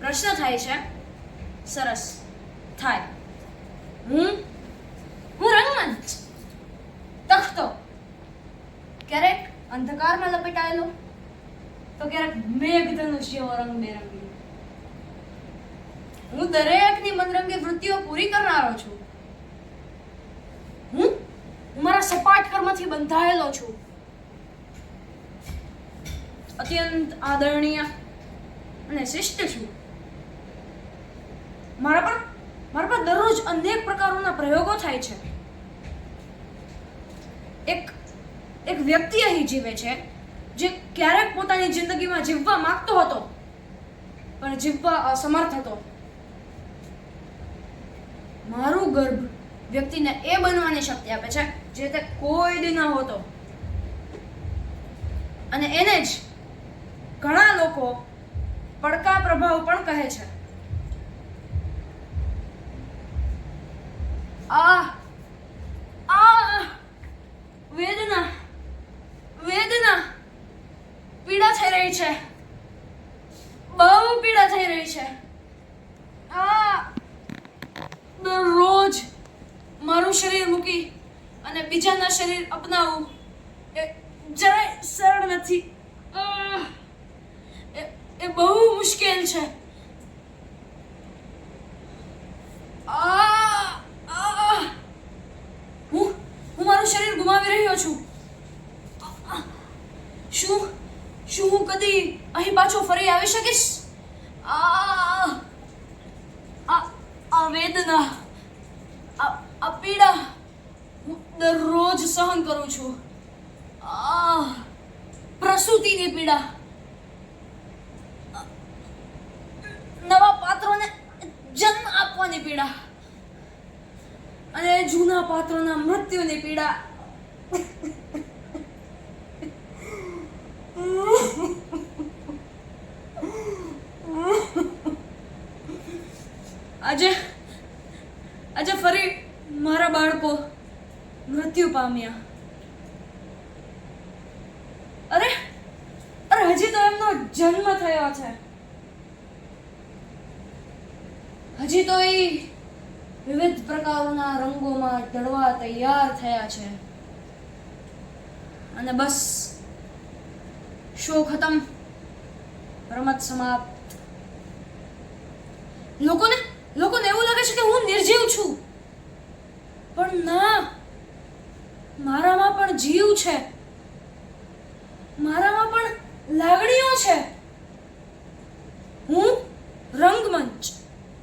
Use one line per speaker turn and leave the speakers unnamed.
પ્રશ્ન થાય છે. સરસ. થાય. હું? હું રંગમંચ. તખતો. ક્યારેક અંધકારમાં લપેટાયેલો, તો ક્યારેક મેઘધનુષ જેવો રંગબેરંગી હું દરેકની મનરંગી વૃત્તિઓ પૂરી કરનારો છું. હું હું મારા સપાટ કર્મથી બંધાયેલો છું. અત્યંત આદરણીય અને શિષ્ટ છું. મારા પર મારા પર દરરોજ અનેક પ્રકારોના પ્રયોગો થાય છે. એક એક વ્યક્તિ અહીં જીવે છે, જે ક્યારેક પોતાની જિંદગીમાં જીવવા માંગતો હતો, પણ જીવવા અસમર્થ હતો. મારું ગર્ભ વ્યક્તિને એ બનવાની શક્તિ આપે છે, જે તે કોઈ દી ન હોતો. અને એને જ ઘણા લોકો પડકા પ્રભાવ પણ કહે છે. આ આ વેદના વેદના પીડા થઈ રહી છે. બહુ પીડા થઈ રહી છે. આ દરરોજ મારું શરીર મૂકી અને બીજાના શરીર અપનાવવું એ જરાય સરળ નથી આહ! એ એ બહુ મુશ્કેલ છે! હું મારું શરીર ગુમાવી રહ્યો છું. શું શું હું કદી અહીં પાછો ફરી આવી શકીશ? આ આ વેદના આ પીડા હું દરરોજ સહન કરું છું. આ, પ્રસૂતિની પીડા નવા પાત્રોને જન્મ આપવાની પીડા. અને જૂના પાત્રોના મૃત્યુની પીડા. આજે આજે ફરી મારા બાળકો મૃત્યુ પામ્યા. અરે અરે હજી તો એમનો જન્મ થયો છે. હજી તો એ વિવિધ પ્રકારોના રંગોમાં ઢળવા તૈયાર થયા છે. અને બસ, શો ખતમ. રમત સમાપ્ત. લોકોને લોકોને એવું લાગે છે કે હું નિર્જીવ છું. પણ ના, મારામાં પણ જીવ છે. મારામાં પણ લાગણીઓ છે.